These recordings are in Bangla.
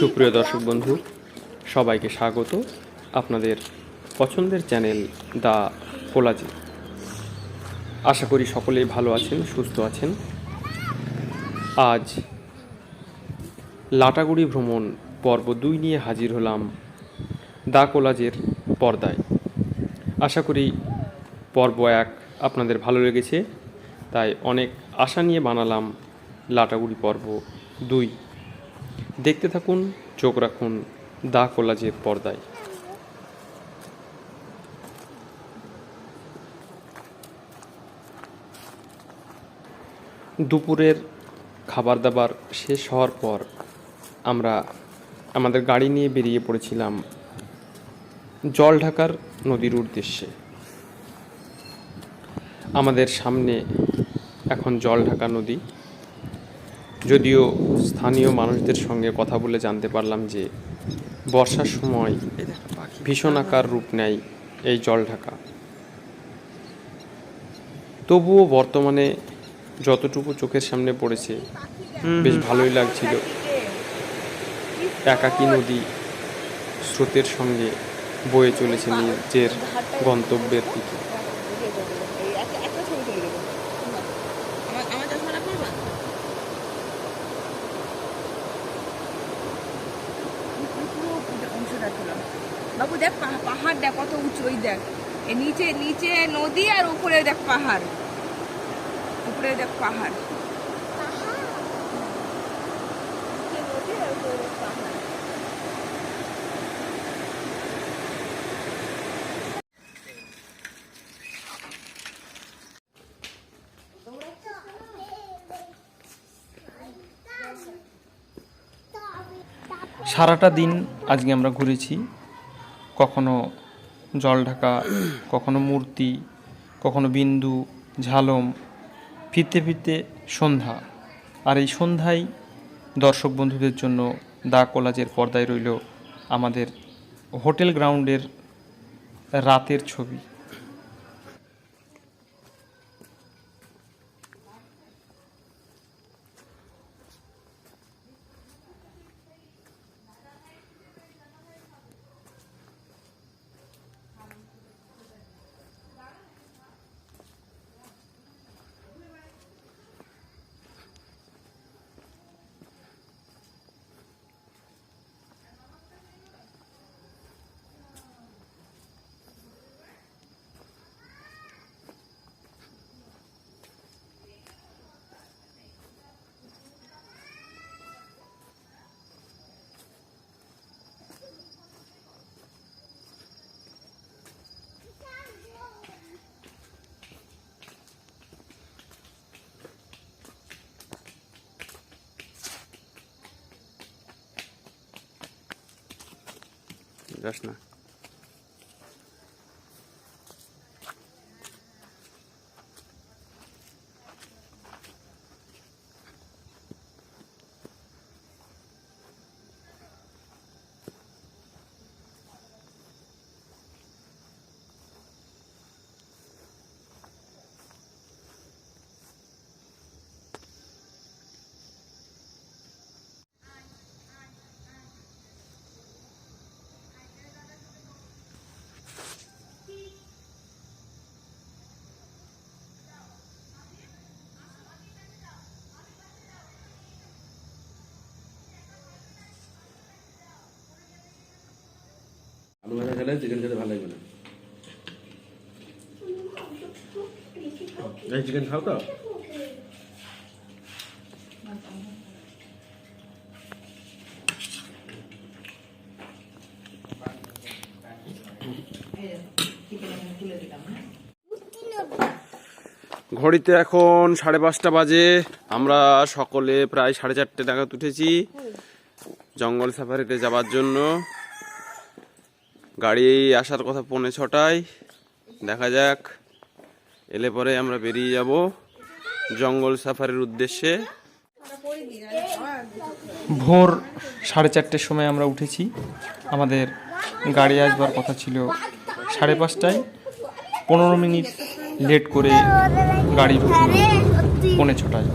সুপ্রিয় দর্শক বন্ধু, সবাইকে স্বাগত আপনাদের পছন্দের চ্যানেল দ্য কোলাজি। আশা করি সকলেই ভালো আছেন, সুস্থ আছেন। আজ লাটাগুড়ি ভ্রমণ পর্ব দুই নিয়ে হাজির হলাম দা কোলাজের পর্দায়। আশা করি পর্ব এক আপনাদের ভালো লেগেছে, তাই অনেক আশা নিয়ে বানালাম লাটাগুড়ি পর্ব দুই। দেখতে থাকুন, চোখ রাখুন, দা কোলাজের পর্দায়। দুপুরের খাবার দাবার শেষ হওয়ার পর আমরা আমাদের গাড়ি নিয়ে বেরিয়ে পড়েছিলাম জল ঢাকার নদীর উদ্দেশ্যে। আমাদের সামনে এখন জল ঢাকা নদী। যদিও স্থানীয় মানুষদের সঙ্গে কথা বলে জানতে পারলাম যে বর্ষার সময় ভীষণ আকার রূপ নেয় এই জল ঢাকা। তবুও বর্তমানে যতটুকু চোখের সামনে পড়েছে বেশ ভালোই লাগছিল। একাকী নদী স্রোতের সঙ্গে বয়ে চলেছে নিজের গন্তব্যের দিকে আমার আমার চশমাটা খুলবা পুরো অংশটা তোলা বাবু দেখ পাহা- পাহাড় দেখ কত উঁচু ওই দেখ। নিচে নিচে নদী আর উপরে দেখ পাহাড়। উপরে দেখ পাহাড়। সারাটা দিন আজকে আমরা ঘুরেছি। কখনো জল ঢাকা কখনো মূর্তি, কখনো বিন্দু, ঝালম, ফিরতে ফিরতে সন্ধ্যা। আর এই সন্ধ্যায় দর্শক বন্ধুদের জন্য দা কলাজের পর্দায় রইল আমাদের হোটেল গ্রাউন্ডের রাতের ছবি। страшно. আলু ভাজা খেলে চিকেন খেতে ভালো লাগবে না। এই চিকেন খাও তো? ঘড়িতে এখন সাড়ে পাঁচটা বাজে আমরা সকলে প্রায় সাড়ে চারটে নাগাদ উঠেছি। জঙ্গল সাফারিতে যাবার জন্য। গাড়ি আসার কথা পৌনে ছটায়। দেখা যাক। এলে পরে আমরা বেরিয়ে যাব জঙ্গল সাফারির উদ্দেশ্যে। ভোর সাড়ে চারটের সময় আমরা উঠেছি। আমাদের গাড়ি আসবার কথা ছিল সাড়ে পাঁচটায়। পনেরো মিনিট লেট করে গাড়ি ঢুকলো পৌনে ছটায়।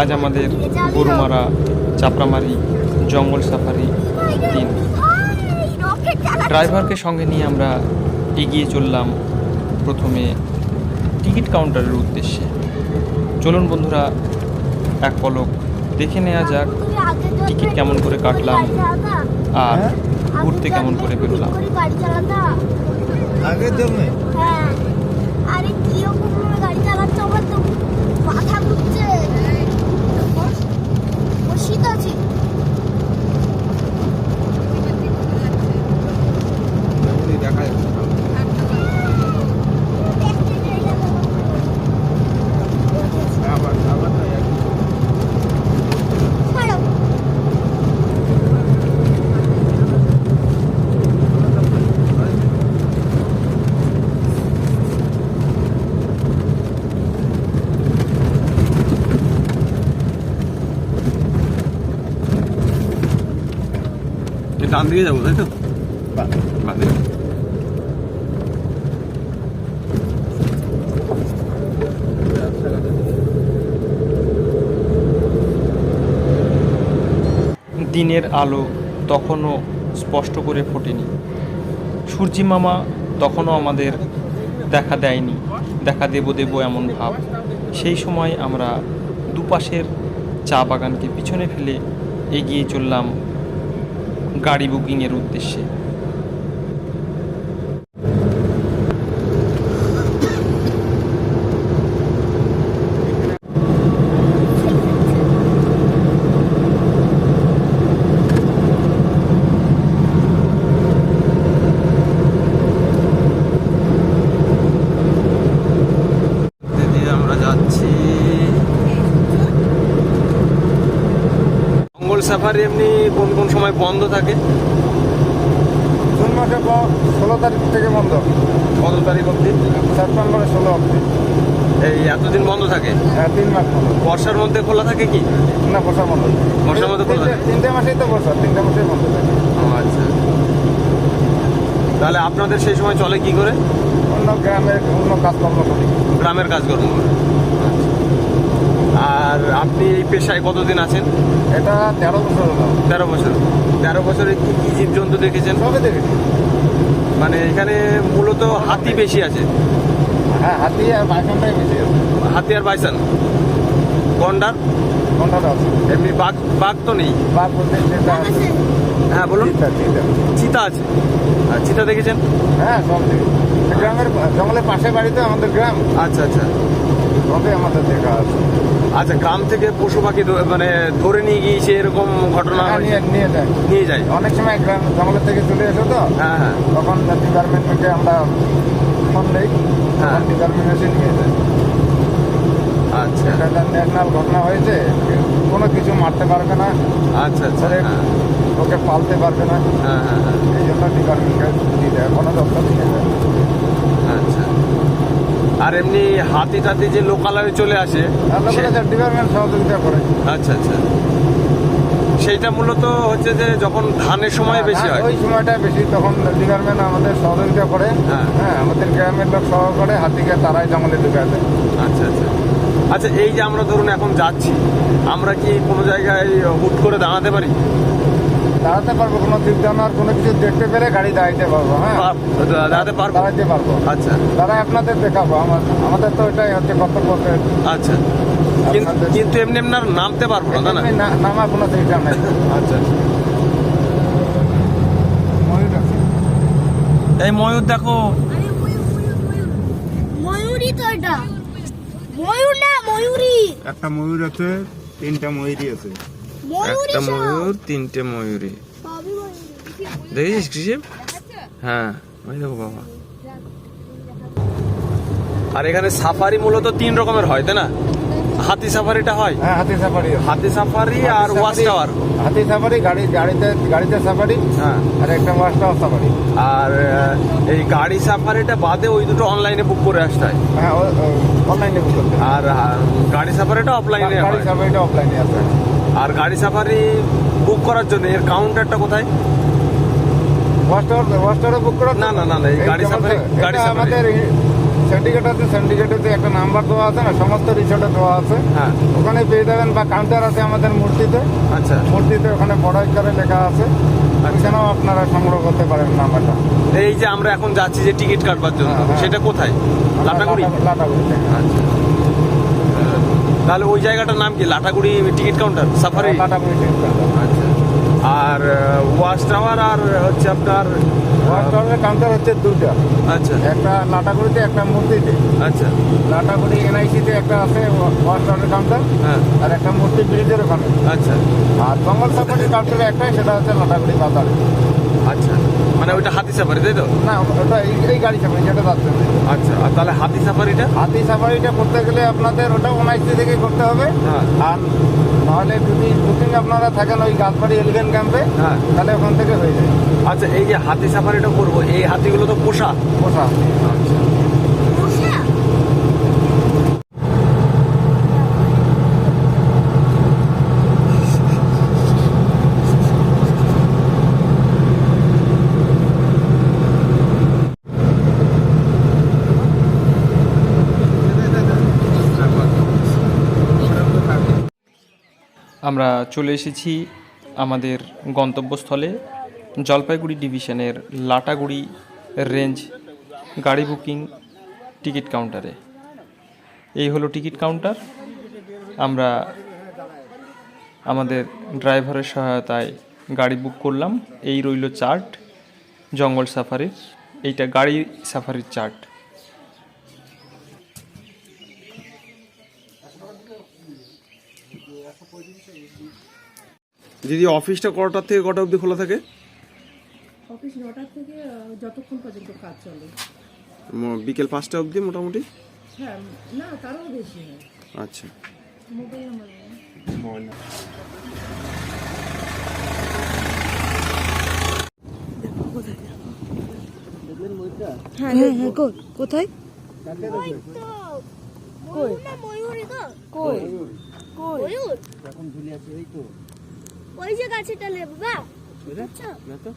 আজ আমাদের গরুমারা, চাপড়ামারি, জঙ্গল সাফারি তিন ড্রাইভারকে সঙ্গে নিয়ে আমরা এগিয়ে চললাম প্রথমে টিকিট কাউন্টারের উদ্দেশ্যে। চলুন বন্ধুরা এক পলক দেখে নেওয়া যাক টিকিট কেমন করে কাটলাম আর আর ঘুরতে কেমন করে বেরোলাম। আগে চালাতা আগের জন্য হ্যাঁ আরে কীরকম ভাবে গাড়ি চালাচ্ছ আমার তো মাথা ঘুরছে ও শীত আছে দেখা যাচ্ছে আবার আবার না, এক- ছাড়ো। ডান দিকে যাব তাই তো বাহ। বাঁ দিকে। দিনের আলো তখনও স্পষ্ট করে ফোটেনি সূর্যি মামা তখনও আমাদের দেখা দেয়নি দেখা দেব দেব এমন ভাব সেই সময় আমরা দুপাশের চা বাগানকে পিছনে ফেলে এগিয়ে চললাম গাড়ি বুকিংয়ের উদ্দেশ্যে দিয়ে আমরা যাচ্ছি জঙ্গল সাফারি এমনি কোন কোন সময় বন্ধ থাকে? জুন মাসে ষোলো তারিখ থেকে বন্ধ। কত তারিখ অবধি? সেপ্টেম্বরের ষোলো অব্দি এই এতদিন বন্ধ থাকে? হ্যাঁ তিন মাস বন্ধ। বর্ষার মধ্যে খোলা থাকে কি? না বসা বন্ধ বর্ষার মধ্যে খোলা তিনটে- তিনটে মাসেই তো বসা তিনটে মাসেই বন্ধ থাকে। আচ্ছা। তাহলে আপনাদের সেই সময় চলে কি করে? অন্য গ্রামের অন্য কাজকর্ম করি। গ্রামের কাজকর্ম করে। আর আপনি এই পেশায় কতদিন আছেন? এটা তেরো বছর হলো। তেরো বছর। তেরো বছরে কি কি জীবজন্তু দেখেছেন? সবে দেখেছি। মানে এখানে মূলত হাতি বেশি আছে। হ্যাঁ হাতি আর বাইসানটাই বেশি আছে। হাতি আর বাইসান? গন্ডার ঘন্টাটা আছে। এমনি বাঘ বাঘ তো নেই? বাঘ বলতে চিতা আছে। হ্যাঁ বলুন। চিতা চিতা। চিতা আছে। আর চিতা দেখেছেন? হ্যাঁ সব দেখি গ্রামের জঙ্গলের পাশে বাড়িতে আমাদের গ্রাম। আচ্ছা আচ্ছা। সবে আমাদের দেখা আছে। আচ্ছা গ্রাম থেকে পশু পাখি মানে ধরে নিয়ে গিয়েছে এরকম ঘটনা হ্যাঁ, নিয়ে নিয়ে যায়। নিয়ে যায়। অনেক সময় গ্রাম জঙ্গলের থেকে চলে এসো তো। হ্যাঁ হ্যাঁ। তখন ডিপার্টমেন্টকে আমরা ফোন দিই হ্যাঁ। ডিপার্টমেন্ট এসে নিয়ে যায়। আচ্ছা। এটা ন্যাশনাল ঘটনা হয়েছে। কোনো কিছু মারতে পারবে না। আচ্ছা আচ্ছা হ্যাঁ। ওকে পালতে পারবে না। হ্যাঁ হ্যাঁ হ্যাঁ। এই জন্য ডিপার্টমেন্টকে দিয়ে দেয় কোনো দপ্তর দেয় আচ্ছা আর এমনি হাতি টাতি যে লোকালয়ে চলে আসে ডিপার্টমেন্ট সহযোগিতা করে। আচ্ছা আচ্ছা। সেইটা মূলত হচ্ছে যে যখন ধানের সময় বেশি হয় হ্যাঁ, ওই সময়টা বেশি তখন ডিপার্টমেন্ট আমাদের সহযোগিতা করে। হ্যাঁ। হ্যাঁ আমাদের গ্রামের লোক সহ করে হাতিকে তারাই জঙ্গলে ঢুকায় দেয়। আচ্ছা আচ্ছা। আচ্ছা এই যে আমরা ধরুন এখন যাচ্ছি আমরা কি কোনো জায়গায় হুট করে দাঁড়াতে পারি? দাঁড়াতে পারব কোনো দিক জানার কোনো কিছু দেখতে পেলে গাড়ি দাঁড়াইতে পারব হ্যাঁ? দাঁড়াতে পারব? দাঁড়াইতে পারব। আচ্ছা। তারা আপনাদের দেখাবো আমার আমাদের তো এটাই হচ্ছে কর্তব্য। আচ্ছা। কিন্তু এমনি এমনি আর নামতে পারব না না? এমনি নামা কোনো চিন্তা নাই। আচ্ছা। আচ্ছা ময়ূর আছে। এই ময়ূর দেখো। ময়ূর ময়ূর ময়ূর। ময়ূরই তো এটা। ময়ূর না ময়ূরী একটা ময়ূর আছে তিনটা ময়ূরই আছে। ময়ূরী একটা ময়ূর তিনটে ময়ূরী। দেখেছিস কৃষিপ হ্যাঁ। ওই দেখো বাবা। আর এখানে সাফারি মূলত তিন রকমের হয় তাই না? হাতি সাফারিটা হয়। হ্যাঁ হাতি সাফারি হাতি সাফারি আর ওয়াচ টাওয়ার। হাতি সাফারি গাড়ি গাড়িতে গাড়িতে সাফারি হ্যাঁ। আর একটা ওয়াশ টাওয়ার সাফারি। আর এই গাড়ি সাফারিটা বাদে ওই দুটো অনলাইনে বুক করে আসতে হয়। হ্যাঁ অনলাইনে বুক করতে আর গাড়ি সাফারিটা অফলাইনে গাড়ি সাফারিটা অফলাইনে আছে আর গাড়ি সাফারি বুক করার জন্য এর কাউন্টারটা কোথায়? বুক না, না, না, না, এই গাড়ি সাফারি- গাড়ি সাফারি। আমাদের সিন্ডিকেট আছে সিন্ডিকেটেতে একটা নাম্বার দেওয়া আছে না সমস্ত রিসোর্টে দেওয়া আছে। হ্যাঁ। ওখানে পেয়ে যাবেন বা কাউন্টার আছে আমাদের মূর্তিতে। আচ্ছা। মূর্তিতে ওখানে বড় লেখা আছে। ওইখানেও আপনারা সংগ্রহ করতে পারেন নাম্বারটা। এই যে আমরা এখন যাচ্ছি যে টিকিট কাটবার জন্য হ্যাঁ, হ্যাঁ। সেটা কোথায়? লাটাগুড়ি? লাটা- আচ্ছা। তাহলে ওই জায়গাটার নাম কি? Lataguri ticket counter? Safari Lataguri থেকে। আচ্ছা। আর ওয়াশ টাওয়ার আর হচ্ছে আপনার টাওয়ারের কাউন্টার হচ্ছে দুটা আচ্ছা। একটা লাটাগুড়িতে একটা মূর্তিতে। আচ্ছা। লাটাগুড়ি এনআইসিতে একটা আছে টাওয়ারের কাউন্টার হ্যাঁ। আর একটা মূর্তি ব্রিজের ওখানে। আচ্ছা। আর জঙ্গল সাফারির কাউন্টারে একটাই সেটা হচ্ছে লাটাগুড়ি বাজারে। আচ্ছা। মানে ওইটা হাতি সাফারি তাই তো? না ওটা এই গাড়ি সাফারি যেটা যাচ্ছেন আচ্ছা আর তাহলে হাতি সাফারিটা? হাতি সাফারিটা করতে গেলে আপনাদের ওটা উনাইশটি থেকে করতে হবে। হ্যাঁ। আর নাহলে যদি বুকিং আপনারা থাকেন ওই গাছবাড়ি এলিগেন্ট ক্যাম্পে হ্যাঁ। তাহলে ওখান থেকে হয়ে যায়। আচ্ছা এই যে হাতি সাফারিটা করব। এই হাতিগুলো তো পোষা। পোষা। আমরা চলে এসেছি আমাদের গন্তব্যস্থলে। জলপাইগুড়ি ডিভিশনের লাটাগুড়ি রেঞ্জ গাড়ি বুকিং টিকিট কাউন্টারে। এই হলো টিকিট কাউন্টার। আমরা আমাদের ড্রাইভারের সহায়তায় গাড়ি বুক করলাম। এই রইল চার্ট, জঙ্গল সাফারির এইটা গাড়ি সাফারির চার্ট। দিদি, অফিসটা কটার থেকে কটা অবধি খোলা থাকে? অফিস নটার থেকে যতক্ষণ পর্যন্ত কাজ চলে। বিকেল পাঁচটা অবধি মোটামুটি? হ্যাঁ না তারও বেশি হয় আচ্ছা। মোবাইল নাম্বার হ্যাঁ হ্যাঁ হ্যাঁ কোথায়? তো না কই? ময়ূর। ওই যে গাছের ডালে বাবা। বুঝছ? এই দেখো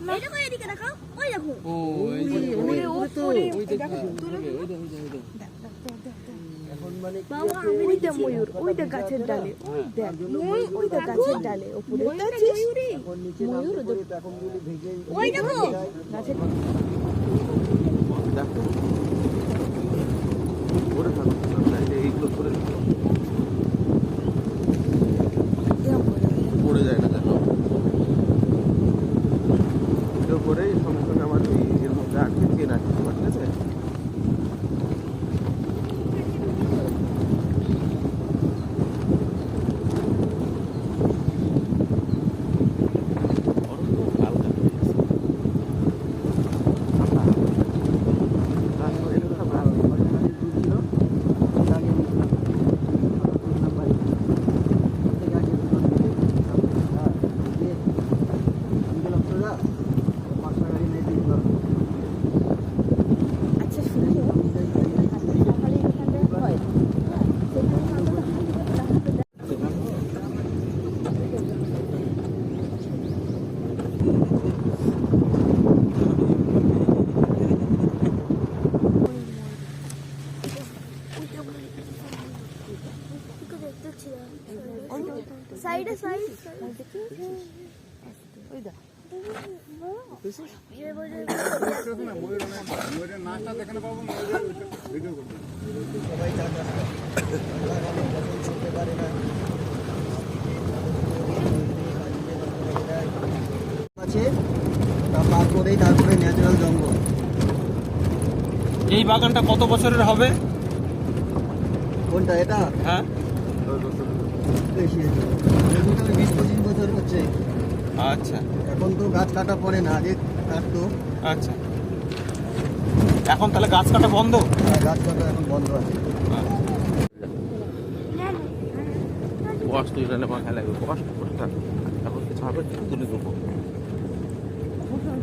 এদিকে দেখাও ওই দেখো বাবা আমি ওইটা ময়ূর গাছের ডালে ওই দেখ মই গাছের ডালে ওপরে ময়ূর ওই দেখো গাছের পড়ে যায় না দেখো ভিডিও করে সঙ্গে সঙ্গে আমার ওই এর মধ্যে আটকে চেন আছে তোমার, ঠিক আছে আচ্ছা শুনলে সাইডে সাইড ময়ূরের নাচটা দেখে পাবো ভিডিও করব আছে তা পার করেই তারপরে ন্যাচারাল জঙ্গল। এই বাগানটা কত বছরের হবে? কোনটা এটা? হ্যাঁ। বেশি। মোটামুটি বিশ পঁচিশ বছর হচ্ছে। আচ্ছা। এখন তো গাছ কাটা পড়ে না আগে কাটতো। আচ্ছা। এখন তাহলে গাছ কাটা বন্ধ? গাছ কাটা এখন বন্ধ আছে। কষ্ট এখানে মাথায় লাগবে। কষ্ট করে এখন কিছু হবে তুলে দেবো।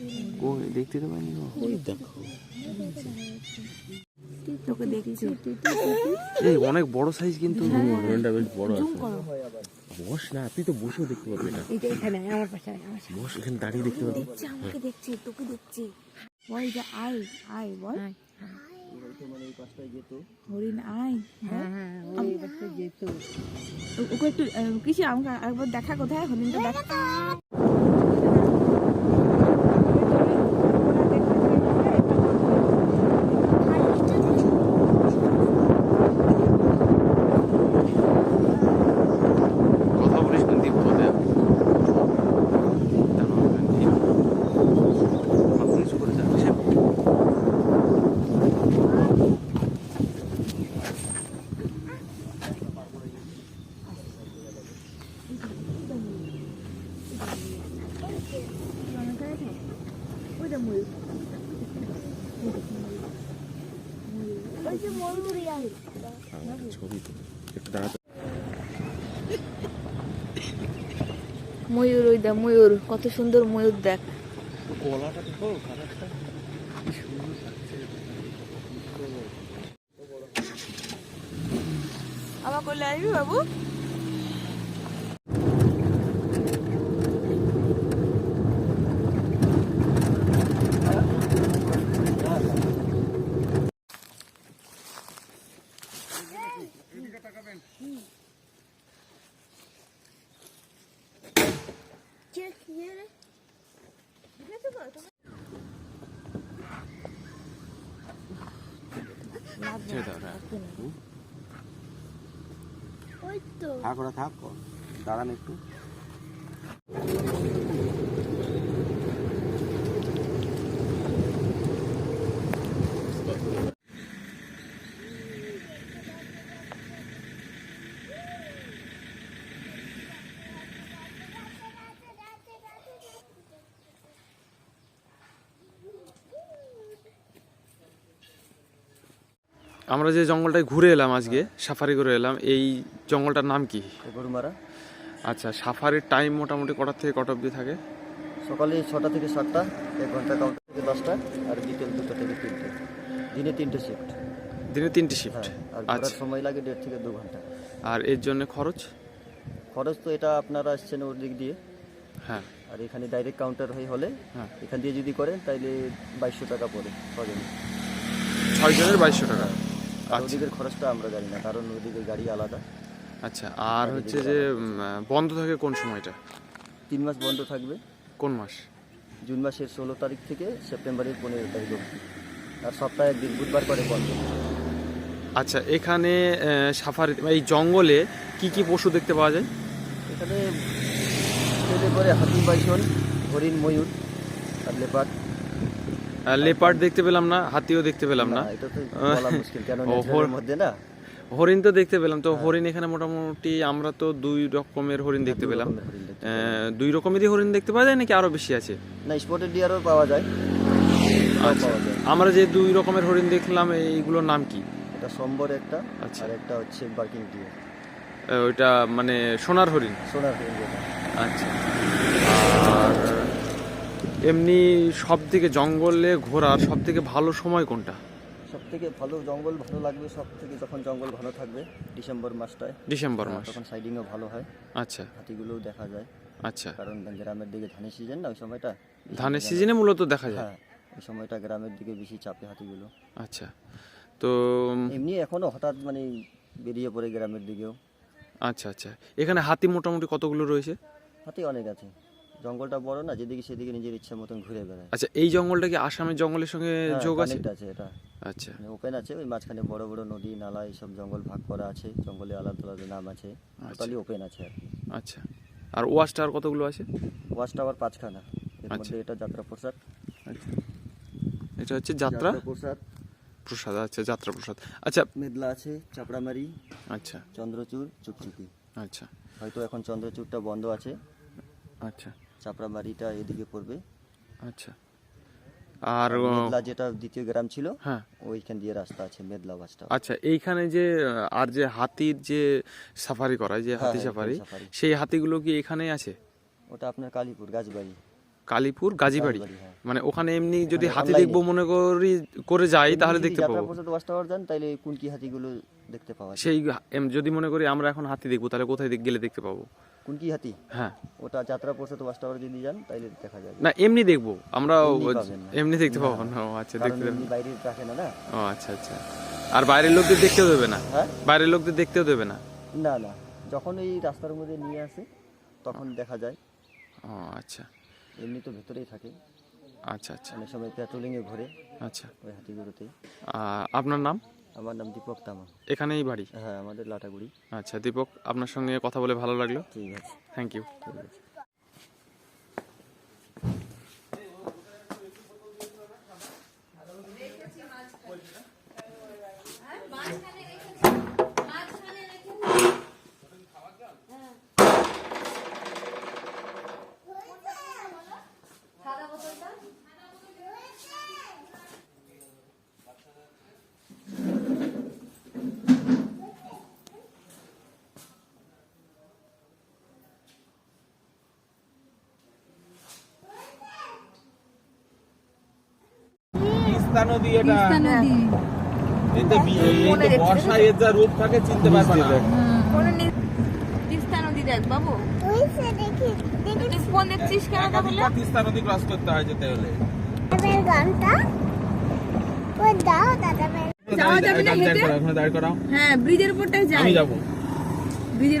পাখিটা দেখতে তো পাইনি তোকে দেখছি। এই অনেক বড় সাইজ কিন্তু। হরিণটা বেশ বড় আছে। বস না তুই তো বসেও দেখতে পাবি না। এইটা এখানে আমার পাশে আমার বস এখানে দাঁড়িয়ে দেখতে পাবি। দেখছি আমাকে দেখছি তোকে দেখছি। বল যে আয় আয় বল। হরিণ আয় হ্যাঁ ওকে একটু কিছু আমাকে একবার দেখা কোথায়? হরিণটা দেখা কথা বলিস কিন্তু দীপ কথা করে যাচ্ছে ওই যে ময়ূরী আছে ছবি তো একটু দাঁড়াতে ময়ূর ওই দেখ ময়ূর কত সুন্দর ময়ূর দেখ। আমার ওই তো। থাক ওরা থাক দাঁড়ান একটু। আমরা যে জঙ্গলটায় ঘুরে এলাম আজকে সাফারি করে এলাম এই জঙ্গলটার নাম কি? গরুমারা। আচ্ছা সাফারির টাইম মোটামুটি কটার থেকে কটা অবধি থাকে? সকালে ছটা থেকে সাতটা এক ঘণ্টা কাউন্টার থেকে দশটা আর বিকেল দুটো থেকে তিনটে। দিনে তিনটে শিফট দিনে তিনটে শিফট হ্যাঁ আর আচ্ছা। সময় লাগে দেড় থেকে দু ঘণ্টা। আর এর জন্য খরচ? খরচ তো এটা আপনারা আসছেন ওর দিক দিয়ে। হ্যাঁ। আর এখানে ডাইরেক্ট কাউন্টার হয়ে হলে হ্যাঁ। এখান দিয়ে যদি করেন তাহলে বাইশশো টাকা পড়ে ছয় জনের বাইশশো টাকা। আচ্ছা। খরচটা আমরা জানি না কারণ ওদিকে গাড়ি আলাদা। আচ্ছা আর হচ্ছে যে বন্ধ থাকে কোন সময়টা? তিন মাস বন্ধ থাকবে। কোন মাস? জুন মাসের ষোলো তারিখ থেকে সেপ্টেম্বরের পনেরো তারিখ অবধি। আর সপ্তাহে একদিন বুধবার করে বন্ধ। আচ্ছা এখানে সাফারি এই জঙ্গলে কি কি পশু দেখতে পাওয়া যায়? এখানে করে হাতি বাইসন হরিণ ময়ূর আর লেপার লেপার্ড দেখতে পেলাম না হাতিও দেখতে পেলাম না এটা তো বলা মুশকিল মধ্যে না? হরিণ তো দেখতে পেলাম তো হরিণ এখানে মোটামুটি আমরা তো দুই রকমের হরিণ দেখতে পেলাম। দুই রকমেরই হরিণ দেখতে পাওয়া যায় নাকি আরও বেশি আছে? না স্পটেড ডিয়ারও পাওয়া যায়। আচ্ছা আমরা যে দুই রকমের হরিণ দেখলাম এইগুলোর নাম কি? এটা সম্বর একটা আচ্ছা। আর একটা হচ্ছে বার্কিং ডিয়ার ওইটা মানে সোনার হরিণ। সোনার হরিণ আচ্ছা। এমনি সব থেকে জঙ্গলে ঘোরার সব থেকে ভালো সময় কোনটা? সব থেকে ভালো জঙ্গল ভালো লাগবে সব থেকে যখন জঙ্গল ভালো থাকবে ডিসেম্বর মাসটায়। ডিসেম্বর হ্যাঁ, মাস। তখন সাইডিংও ভালো হয়। আচ্ছা। হাতিগুলোও দেখা যায়। আচ্ছা। কারণ গ্রামের দিকে ধানের সিজন না ওই সময়টা? ধানের সিজনে মূলত দেখা যায়। হ্যাঁ ওই সময়টা গ্রামের দিকে বেশি চাপে হাতিগুলো আচ্ছা। তো এমনি এখনও হঠাৎ মানে বেরিয়ে পড়ে গ্রামের দিকেও। আচ্ছা আচ্ছা। এখানে হাতি মোটামুটি কতগুলো রয়েছে? হাতি অনেক আছে। জঙ্গলটা বড় না যেদিকে সেদিকে নিজের ইচ্ছা মতন ঘুরে বেড়ায়। আচ্ছা এই জঙ্গলটা কি আসামের জঙ্গলের সঙ্গে হ্যাঁ, যোগ আছে? আছে এটা। আচ্ছা। মানে ওপেন আছে ওই মাঝখানে বড় বড় নদী নালা এইসব জঙ্গল ভাগ করা আছে জঙ্গলে আলাদা আলাদা নাম আছে টোটালি ওপেন আছে আর কি। আচ্ছা। আর ওয়াচ টাওয়ার কতগুলো আছে? ওয়াচ টাওয়ার পাঁচখানা। এর আচ্ছা। মধ্যে এটা যাত্রা প্রসাদ। আচ্ছা। এটা হচ্ছে যাত্রা? প্রসাদ। প্রসাদ আচ্ছা যাত্রা প্রসাদ। আচ্ছা। মেদলা আছে চাপড়ামারি আচ্ছা। চন্দ্রচূড় চুকচুকি আচ্ছা। হয়তো এখন চন্দ্রচূড়টা বন্ধ আছে। আচ্ছা। চাপড়ামারিটা এদিকে পড়বে। আচ্ছা। আর মেদলা যেটা দ্বিতীয় গ্রাম ছিল হ্যাঁ। ওইখান দিয়ে রাস্তা আছে মেদলা বাসটা আচ্ছা এইখানে যে আর যে হাতির যে সাফারি করায় যে হাতি হ্যাঁ, সাফারি সাফারি। সেই হাতিগুলো কি এখানেই আছে? ওটা আপনার কালীপুর গাছবাড়ি। কালীপুর গাজীবাড়ি? হ্যাঁ। মানে ওখানে এমনি যদি হাতি। দেখব মনে করি করে যাই তাহলে দেখতে পাবো। তাহলে কুনকি হাতিগুলো দেখতে পাওয়া যায়? সেই যদি মনে করি আমরা এখন হাতি দেখব তাহলে কোথায় গেলে দেখতে পাবো? কুনকি হাতি? হ্যাঁ। ওটা যাত্রা পর্যন্ত বাসটা যদি যান তাহলে দেখা যাবে না এমনি দেখব। আমরা এমনি দেখতে পাবো না। ও আচ্ছা দেখতে এমনি বাইরে রাখে না না? ও আচ্ছা আচ্ছা। আর বাইরের লোকদের দেখতেও দেবে না? হ্যাঁ? বাইরের লোকদের দেখতেও দেবে না? না না। যখন এই রাস্তার মধ্যে নিয়ে আসে তখন দেখা যায়। ও আচ্ছা। এমনি তো ভেতরেই থাকে। আচ্ছা আচ্ছা। অনেক সময় প্যাট্রোলিং এ ঘোরে আচ্ছা। ওই হাতিগুলোতে আহ, আপনার নাম? আমার নাম দীপক তামা। এখানেই বাড়ি? হ্যাঁ আমাদের লাটাগুড়ি। আচ্ছা দীপক আপনার সঙ্গে কথা বলে ভালো লাগল। ঠিক আছে। থ্যাংক ইউ ঠিক আছে তিস্তা নদী এটা। এতে বর্ষায় এর যা রূপ থাকে চিনতে পারবে না। তিস্তা নদী দেখ বাবু। ওই সে দেখি। দেখি তুই ফোন দেখছিস কেন তাহলে? তিস্তা নদী ক্রস করতে হয় যেতে হলে। গানটা ওই দাও দাদা যাওয়া যাবে না হেঁটে? করাও, ওখানে দাঁড় করাও। হ্যাঁ ব্রিজের উপরটাই যাই। আমি যাব। ব্রিজের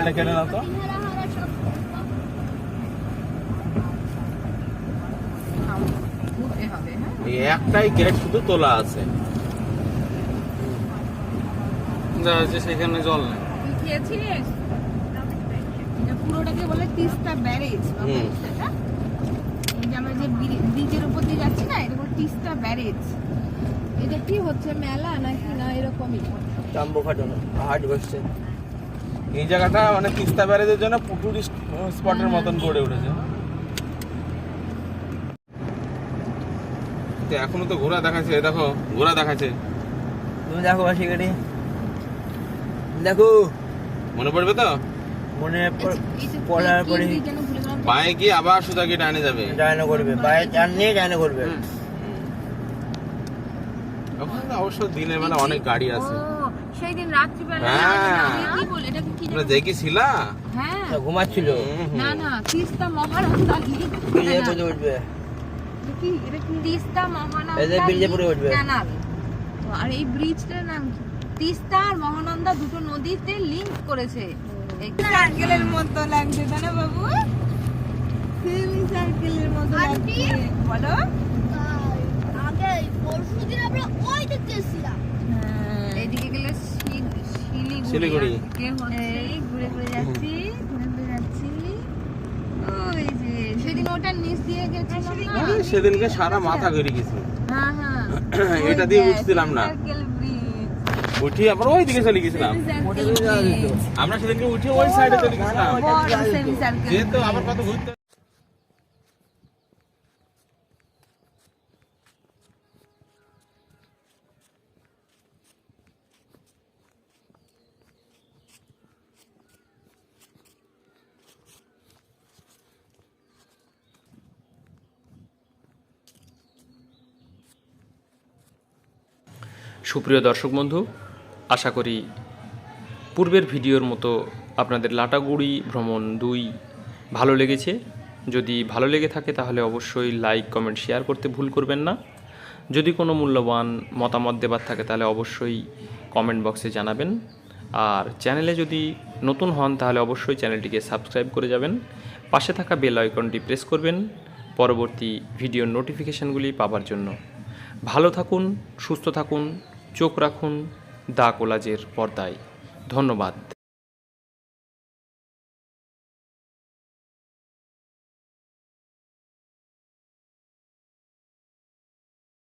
মোবাইলটা কেটে নাও তো। হ্যাঁ একটাই গেট শুধু তোলা আছে। যা আছে সেখানে জল নেই। পুরোটাকে বলে তিস্তা ব্যারেজ যে আমরা যে ব্রিজের উপর দিয়ে যাচ্ছি না তিস্তা ব্যারেজ। এটা কি হচ্ছে মেলা নাকি না এরকমই? চাম্বো ফাটানো হাট বসছে। এই জায়গাটা মানে তিস্তা ব্যারেজের জন্য টুরিস্ট স্পটের মতন গড়ে উঠেছে। তো এখনও তো ঘোড়া দেখাচ্ছে দেখো ঘোড়া দেখাচ্ছে। তুমি দেখো বাসি গাড়ি দেখো। মনে পড়বে তো? মনে পড়ার পরে। বাঁয়ে গিয়ে আবার সোজা গিয়ে ডানে যাবে। ডায়না করবে পায়ে চান নিয়ে ডায়না করবে ওখানে অবশ্য দিনের বেলা অনেক গাড়ি আছে। সেই দিন রাত্রিবেলা হ্যাঁ। আমি কি বল এটা কি তোমরা দেখেছিলা? হ্যাঁ। ঘুমাচ্ছিল। না না তিস্তা পড়ে উঠবে কি এটা কি? তিস্তা এই যে ব্রিজে পড়ে উঠবে। ক্যানাল আর এই ব্রিজটার নাম কি? তিস্তা আর মহানন্দা দুটো নদীতে লিংক করেছে। সার্কেলের মতো লাগছে তাই না বাবু? সেমি সার্কেলের মতো লাগছে। বলো। আগে পরশু দিন আমরা ওই দেখতে এসেছিলাম। এদিকে গেলে শিলিগুড়ি শিলিগুড়ি। আজকে হচ্ছে। ঘুরে ঘুরে যাচ্ছি ঘুরে ঘুরে যাচ্ছি। ওই যে সেদিন ওটার নিচ দিয়ে গেছিলাম সেদিনকে সারা মাথা ঘুরে গেছে। হ্যাঁ হ্যাঁ। এটা দিয়ে উঠছিলাম না। উঠি আবার ওই দিকে চলে গেছিলাম। আমরা সেদিনকে উঠে ওই সাইডে চলে গেছিলাম। যেহেতু আবার কত ঘুরতে সুপ্রিয় দর্শক বন্ধু, আশা করি পূর্বের ভিডিওর মতো আপনাদের লাটাগুড়ি ভ্রমণ দুই ভালো লেগেছে। যদি ভালো লেগে থাকে তাহলে অবশ্যই লাইক, কমেন্ট, শেয়ার করতে ভুল করবেন না। যদি কোনো মূল্যবান মতামত দেবার থাকে তাহলে অবশ্যই কমেন্ট বক্সে জানাবেন। আর চ্যানেলে যদি নতুন হন তাহলে অবশ্যই চ্যানেলটিকে সাবস্ক্রাইব করে যাবেন। পাশে থাকা বেল আইকনটি প্রেস করবেন। পরবর্তী ভিডিওর নোটিফিকেশানগুলি পাবার জন্য। ভালো থাকুন, সুস্থ থাকুন। চোখ রাখুন দা কোলাজের পর্দায়। ধন্যবাদ।